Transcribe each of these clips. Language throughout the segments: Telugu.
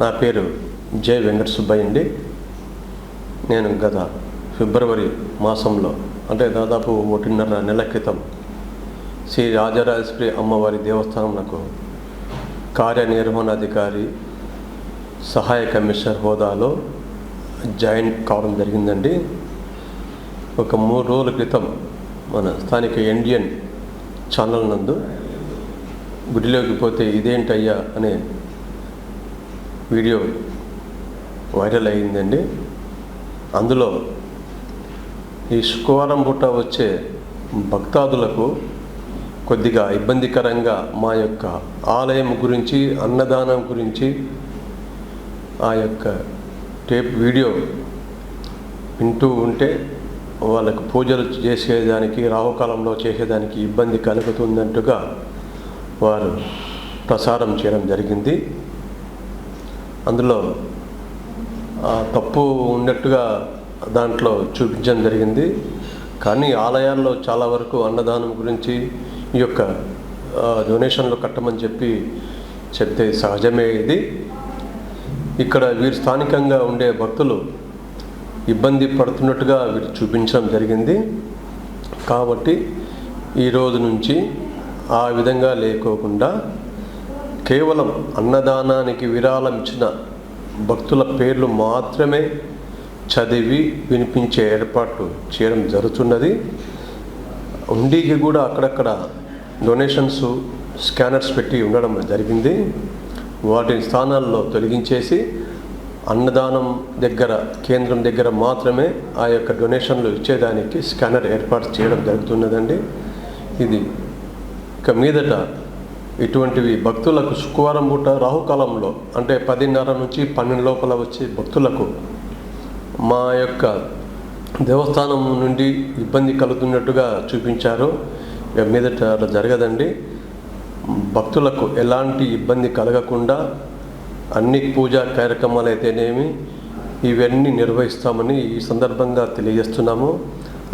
నా పేరు జె వెంకట సుబ్బయ్య అండి. నేను గత ఫిబ్రవరి మాసంలో అంటే దాదాపు ఒకటిన్నర నెల క్రితం శ్రీ రాజరాజశ్రీ అమ్మవారి దేవస్థానం నాకు కార్యనిర్వహణాధికారి సహాయ కమిషనర్ హోదాలో జాయిన్ కావడం జరిగిందండి. ఒక మూడు రోజుల క్రితం మన స్థానిక ఇండియన్ ఛానల్ నందు గుడిలోకి పోతే ఇదేంటయ్యా అనే వీడియో వైరల్ అయిందండి అందులో ఈ శుక్రవారం పూట వచ్చే భక్తాదులకు కొద్దిగా ఇబ్బందికరంగా మా యొక్క ఆలయం గురించి అన్నదానం గురించి ఆ యొక్క టేప్ వీడియో వింటూ ఉంటే వాళ్ళకు పూజలు చేసేదానికి రాహుకాలంలో చేసేదానికి ఇబ్బంది కలుగుతుందంటగా వారు ప్రసారం చేయడం జరిగింది. అందులో తప్పు ఉన్నట్టుగా దాంట్లో చూపించడం జరిగింది. కానీ ఆలయాల్లో చాలా వరకు అన్నదానం గురించి ఈ యొక్క డొనేషన్లు కట్టమని చెప్పి చెప్తే సహజమే ఇది. ఇక్కడ వీరు స్థానికంగా ఉండే భక్తులు ఇబ్బంది పడుతున్నట్టుగా వీరు చూపించడం జరిగింది. కాబట్టి ఈ రోజు నుంచి ఆ విధంగా లేకోకుండా కేవలం అన్నదానానికి విరాళం ఇచ్చిన భక్తుల పేర్లు మాత్రమే చదివి వినిపించే ఏర్పాటు చేయడం జరుగుతున్నది. ఉండికి కూడా అక్కడక్కడ డొనేషన్స్ స్కానర్స్ పెట్టి ఉండడం జరిగింది. వాటి స్థానాల్లో తొలగించేసి అన్నదానం దగ్గర కేంద్రం దగ్గర మాత్రమే ఆ యొక్క డొనేషన్లు ఇచ్చేదానికి స్కానర్ ఏర్పాటు చేయడం జరుగుతున్నదండి. ఇది ఇక మీదట ఇటువంటివి భక్తులకు శుక్రవారం పూట రాహుకాలంలో అంటే పదిన్నర నుంచి పన్నెండు లోపల వచ్చే భక్తులకు మా యొక్క దేవస్థానం నుండి ఇబ్బంది కలుగుతున్నట్టుగా చూపించారు. ఇక మీదట అలా జరగదండి. భక్తులకు ఎలాంటి ఇబ్బంది కలగకుండా అన్ని పూజా కార్యక్రమాలు అయితేనేమి ఇవన్నీ నిర్వహిస్తామని ఈ సందర్భంగా తెలియజేస్తున్నాము.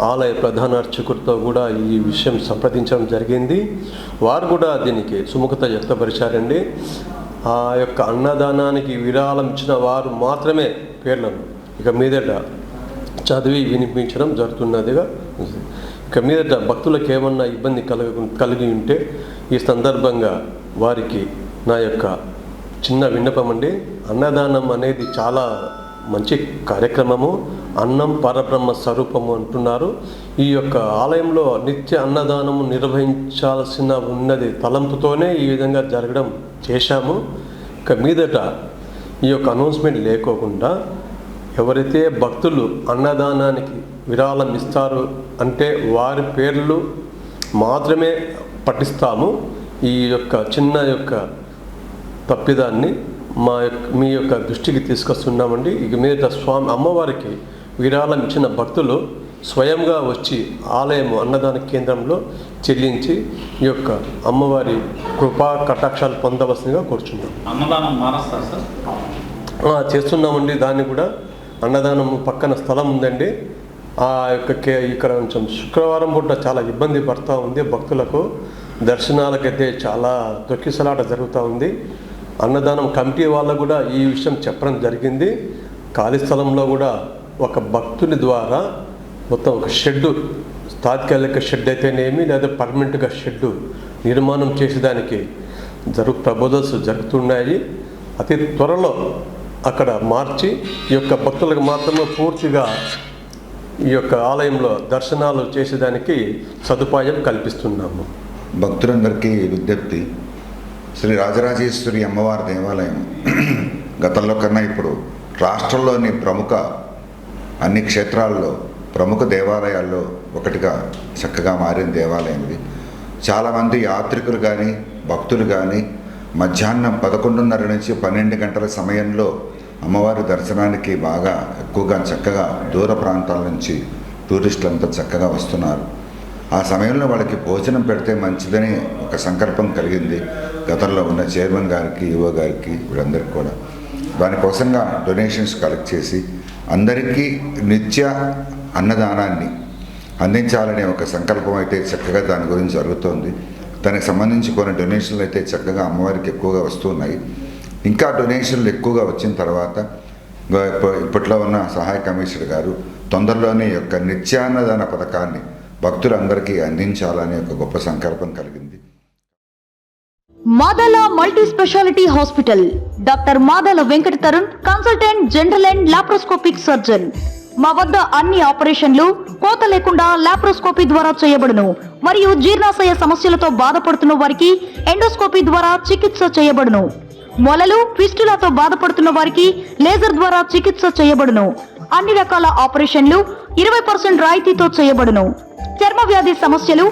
ఆలయ ప్రధాన అర్చకుడితో కూడా ఈ విషయం సంప్రదించడం జరిగింది. వారు కూడా దీనికి సుముఖత వ్యక్తపరిచారండి. ఆ యొక్క అన్నదానానికి విరాళం ఇచ్చిన వారు మాత్రమే పేర్లను ఇక మీదట చదివి వినిపించడం జరుగుతున్నదిగా ఇక మీదట భక్తులకు ఏమన్నా ఇబ్బంది కలగ కలిగి ఉంటే ఈ సందర్భంగా వారికి నా యొక్క చిన్న విన్నపం అండి అన్నదానం అనేది చాలా మంచి కార్యక్రమము అన్నం పరబ్రహ్మ స్వరూపము అంటున్నారు. ఈ యొక్క ఆలయంలో నిత్య అన్నదానము నిర్వహించాల్సిన ఉన్నది తలంపుతోనే ఈ విధంగా జరగడం చేశాము. ఇక మీదట ఈ యొక్క అనౌన్స్మెంట్ లేకోకుండా ఎవరైతే భక్తులు అన్నదానానికి విరాళం ఇస్తారు అంటే వారి పేర్లు మాత్రమే పఠిస్తాము. ఈ యొక్క చిన్న యొక్క తప్పిదాన్ని మా యొక్క మీ యొక్క దృష్టికి తీసుకొస్తున్నామండి. ఇక మీద స్వామి అమ్మవారికి విరాళం ఇచ్చిన భక్తులు స్వయంగా వచ్చి ఆలయం అన్నదాన కేంద్రంలో చెల్లించి ఈ యొక్క అమ్మవారి కృపా కటాక్షాలు పొందవలసిందిగా కోరుచున్నాం. అన్నదానం చేస్తున్నామండి. దాన్ని కూడా అన్నదానం పక్కన స్థలం ఉందండి. ఆ యొక్క కే ఇక్కడ కొంచెం శుక్రవారం పూట చాలా ఇబ్బంది పడుతూ ఉంది భక్తులకు. దర్శనాలకైతే చాలా తొక్కిసలాట జరుగుతూ ఉంది. అన్నదానం కమిటీ వాళ్ళకు కూడా ఈ విషయం చెప్పడం జరిగింది. ఖాళీ స్థలంలో కూడా ఒక భక్తుని ద్వారా మొత్తం ఒక షెడ్డు తాత్కాలిక షెడ్ అయితేనేమి లేదా పర్మనెంట్గా షెడ్డు నిర్మాణం చేసేదానికి జరు ప్రబోధస్ జరుగుతున్నాయి. అతి త్వరలో అక్కడ మార్చి ఈ యొక్క భక్తులకు మాత్రమే పూర్తిగా ఈ యొక్క ఆలయంలో దర్శనాలు చేసేదానికి సదుపాయం కల్పిస్తున్నాము. భక్తులందరికీ విజ్ఞప్తి శ్రీ రాజరాజేశ్వరి అమ్మవారి దేవాలయం. గతంలో కన్నా ఇప్పుడు రాష్ట్రంలోని ప్రముఖ అన్ని క్షేత్రాల్లో ప్రముఖ దేవాలయాల్లో ఒకటిగా చక్కగా మారిన దేవాలయం ఇది. చాలామంది యాత్రికులు కానీ భక్తులు కానీ మధ్యాహ్నం పదకొండున్నర నుంచి పన్నెండు గంటల సమయంలో అమ్మవారి దర్శనానికి బాగా ఎక్కువగా చక్కగా దూర ప్రాంతాల నుంచి టూరిస్టులంతా చక్కగా వస్తున్నారు. ఆ సమయంలో వాళ్ళకి భోజనం పెడితే మంచిదని ఒక సంకల్పం కలిగింది. గతంలో ఉన్న చైర్మన్ గారికి ఈవో గారికి వీళ్ళందరికీ కూడా. దానికోసంగా డొనేషన్స్ కలెక్ట్ చేసి అందరికీ నిత్య అన్నదానాన్ని అందించాలనే ఒక సంకల్పం అయితే చక్కగా దాని గురించి జరుగుతోంది. దానికి సంబంధించి కొన్ని డొనేషన్లు అయితే చక్కగా అమ్మవారికి ఎక్కువగా వస్తున్నాయి. ఇంకా డొనేషన్లు ఎక్కువగా వచ్చిన తర్వాత ఇప్పట్లో ఉన్న సహాయ కమిషనర్ గారు తొందరలోనే యొక్క నిత్యాన్నదాన పథకాన్ని భక్తులందరికీ అందించాలనే ఒక గొప్ప సంకల్పం కలిగింది. Madala multi speciality hospital. Doctor Madala Venkata Tarun consultant general and laparoscopic surgeon. మా వద్ద అన్ని ఆపరేషన్లు కోత లేకుండా లాప్రోస్కోపీ ద్వారా చేయబడును. మరియు జీర్ణాశయ సమస్యలతో బాధపడుతున్న వారికి ఎండోస్కోపీ ద్వారా చికిత్స చేయబడును. మొలలు ఫిస్టులతో బాధపడుతున్న వారికి లేజర్ ద్వారా చికిత్స చేయబడును. అన్ని రకాల ఆపరేషన్లు ఇరవై పర్సెంట్ రాయితీతో చేయబడును. చర్మ వ్యాధి సమస్యలు